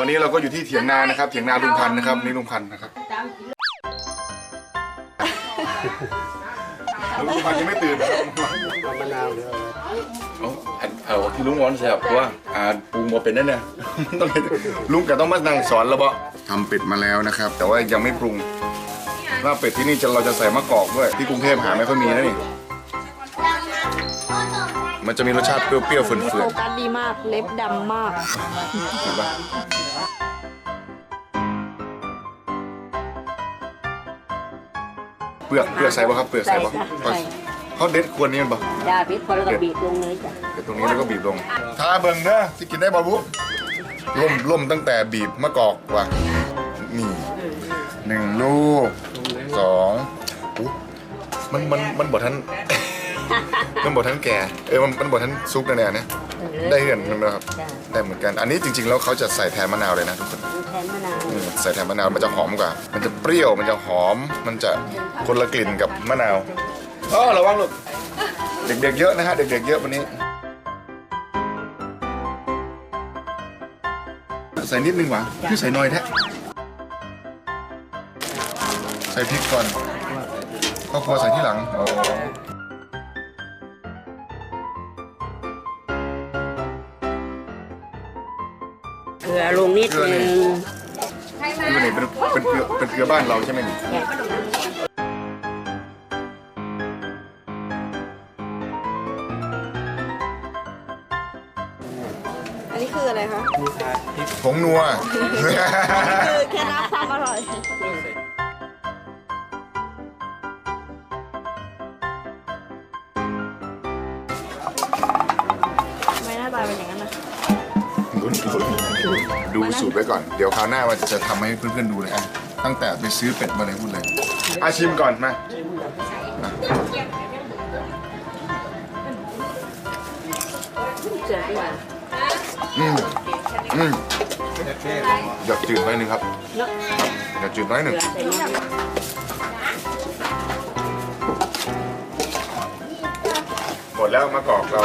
วันนี้เราก็อยู่ที่เถียงนานะครับ เถียงนาลุงพันธ์นะครับนี่ลุงพันธ์นะครับลุงพันธ์ยังไม่ตื่นนะครับเอามะนาวเดี๋ยวเอาอันเอาที่ลุงวอนแสบเพราะว่าอ่าปรุงมาเป็นนั่นเนี่ยต้องให้ลุงก็ต้องมานั่งสอนแล้วบ่ทำเป็ดมาแล้วนะครับ แต่ว่ายังไม่ปรุงลาบเป็ดที่นี่จะเราจะใส่มะกอกด้วยที่กรุงเทพหาไม่ค่อยมีนะนี่มันจะมีรสชาติเปรี้ยวๆเฟื่โฟอนกัสดีมาก เล็บดำมากๆเห็นปะ เปลือกเปลือกใส่ป่ะครับเปลือกใส่ป่ะใส่ค่ะใส่ เขาเด็ดควรนี่มันป่ะดาพิษพอแล้วก็บีบลงเลยจ้ะเดี๋ยวตรงนี้แล้วก็บีบลงทาเบิ่งเด้อที่กินได้บ่บุล่มล่มตั้งแต่บีบมะกอกว่ะนี่หนึ่งลูกสองอุ๊ยมันมันมันบดทัน มันบดทันแก่เออมันมันบดทันซุกแน่ๆเนี่ย ได้เห็นมันนะครับ จ้ะได้เหมือนกัน อันนี้จริงๆ แล้วเขาจะใส่แทนมะนาวเลยนะทุกคนแทนมะนาวอืมใส่แทนมะนาวมันจะหอมกว่า มันจะเปรี้ยว มันจะหอม มันจะคนละกลิ่นกับมะนาวอ๋อระวังลูก เด็กๆ เยอะนะฮะ เด็กๆ เยอะวันนี้ ใส่นิดนึงหวะพี่ใส่น้อยแท้ใส่พริกก่อนข้าวครัวใส่ที่หลังอ๋อ ลือลงนิดนึงนี่เป็นเป็นเป็นเกลือเป็นเกลือบ้านเราใช่ไหมนี่อันนี้คืออะไรคะมีทาพริกผงนัวคือเคล็ดลับความอร่อยทำไมหน้าตาเป็นอย่างนั้นนะ ลุ้นลุ้นดูสูตรไว้ก่อน เดี๋ยวคราวหน้ามันจะทำให้เพื่อนๆดูเลยอะตั้งแต่ไปซื้อเป็ดมาเลยพูดเลยอาชิมก่อนมามาเสือดีกว่าอืมอืมอยากจืดไว้หนึ่งครับอยากจืดไว้หนึ่งเกลือใส่นิดนึงหมดแล้วมะกอกเรา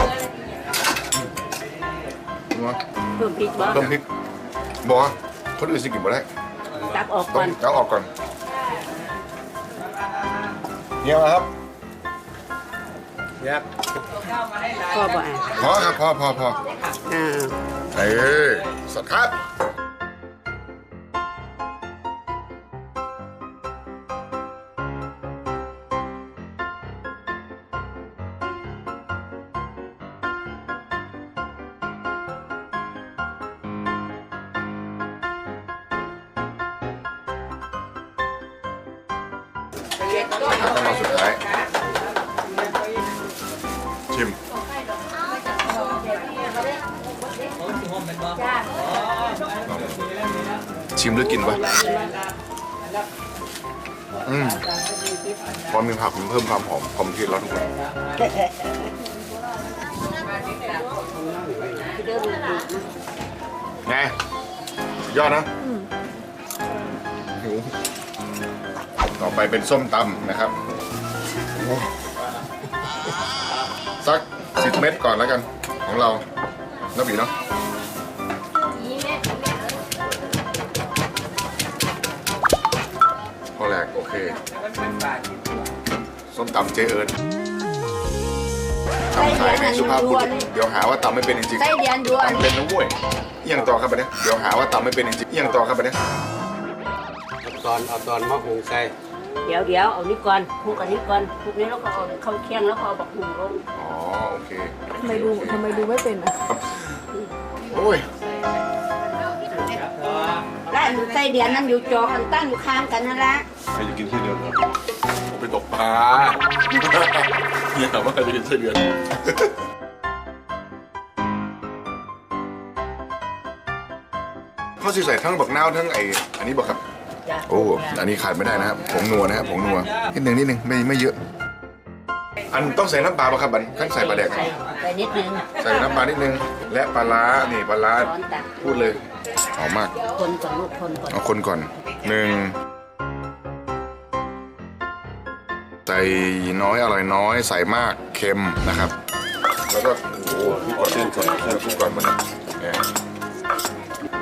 นัว เพิ่มพริกบ่เพิ่มพริกบอกว่าคนอื่นสิกินบ่ได้ตักออกต้ก่อองนเอาออกก่อนเยี่ยมครับยักษ์พอบ่อะพอครับพอพอพออ่าเอ้ยสดครับ ขั้นตอนสุดท้าย ชิมชิมหรือกินวะอืมพอมีผักมันเพิ่มความหอมความเผ็ดแล้วทุกคนไงยอดนะ ไปเป็นส้มตำนะครับโอ้สักสิบเม็ดก่อนแล้วกัน ของเราแล้วบีเนาะพอแหลกโอเค ส้มตำเจเอิญทำขายในสุภาพบุรุษเดี๋ยวหาว่าตำไม่เป็นจริงไส้เดือนด่วนๆตำเป็นนะเว้ยเอียงต่อครับไปเนี่ยเดี๋ยวหาว่าตำไม่เป็นจริงๆเอียงต่อครับไปเนี่ยเอาตอนเอาตอนมะฮุงใส่ เดี๋ยวเดี๋ยวเอานี่ก่อนคลุกอันนี้ก่อนคลุกนี้แล้วก็เอาเข้าเคียงแล้วก็เอาบักหุ่งลงอ๋อโอเคทำไมดูทำไมดูไม่เป็นอะโอ้ยร้านไส้เดือนนั่นอยู่จอกันตั้งอยู่ข้างกันนั่นแหละใครจะกินไส้เดือนครับผมไปตกปลาเนี่ยถามว่าใครจะกินไส้เดือนเขาสิใส่ทั้งบักนาวทั้งไอ้อันนี้บอกครับจ้ะ โอ้ อันนี้ขาดไม่ได้นะครับผงนัวนะครับผงนัวนิดหนึ่งนิดหนึ่งไม่ไม่เยอะ อันต้องใส่น้ำปลาป่ะครับบันขั้นใส่ปลาแดกใส่ใส่นิดนึงใส่น้ำปลานิดนึง และปลาร้านี่ปลาร้าช้อนตักพูดเลยหอมมาก คนก่อนลูกคนก่อนเอาคนก่อนหนึ่งใส่น้อยอร่อยน้อย ใส่มากเค็มนะครับ แล้วก็โอ้โหคลุกก่อนคลุกก่อนคลุกก่อนมันเนี่ย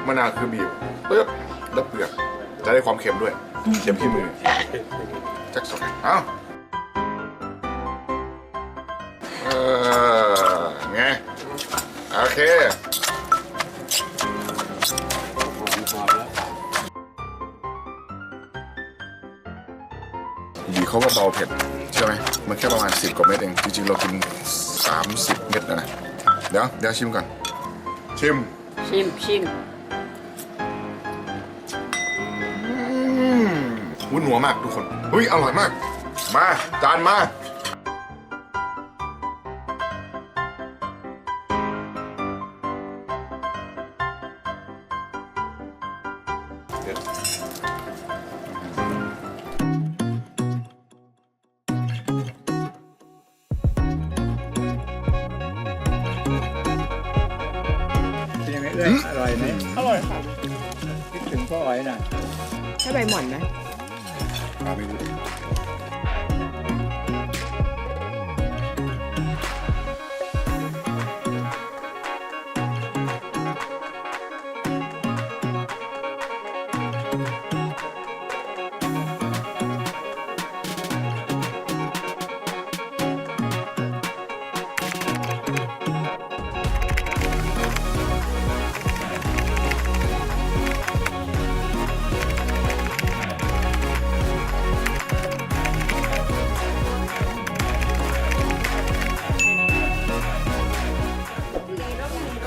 มะนาวคือบีบปึ๊บแล้วเปลือก จะได้ความเค็มด้วยเค็มที่มือจักสองเอ้าเออไงโอเคหอมแล้วบีเขาว่าเบาเผ็ดใช่ไหมมันแค่ประมาณ 10 กว่าเม็ดเอง จริงๆ เรากิน 30 เม็ดนะนะ เดี๋ยว เดี๋ยวชิมก่อน ชิม ชิมชิม วุ้นหัวมากทุกคนเฮ้ยอร่อยมาก มาจานมาเป็นยังไงเอ้ยอร่อยไหมอร่อยค่ะคิดถึงพ่ออ๋อยหน่อยใช่ใบหม่อนไหม ม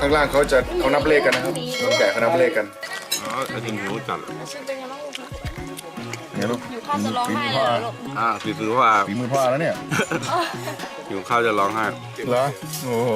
ข้างล่างเขาจะเขานับเลขกันนะครับคนแก่เขานับเลขกันอ๋อถ้าจริงหิวจัดไงลูกอยู่ข้าวจะร้องไห้เลยเหรอลูกอ่าคือคือว่าฝีมือพ่อแล้วเนี่ยหิวข้าวจะร้องไห้เหรอโอ้โห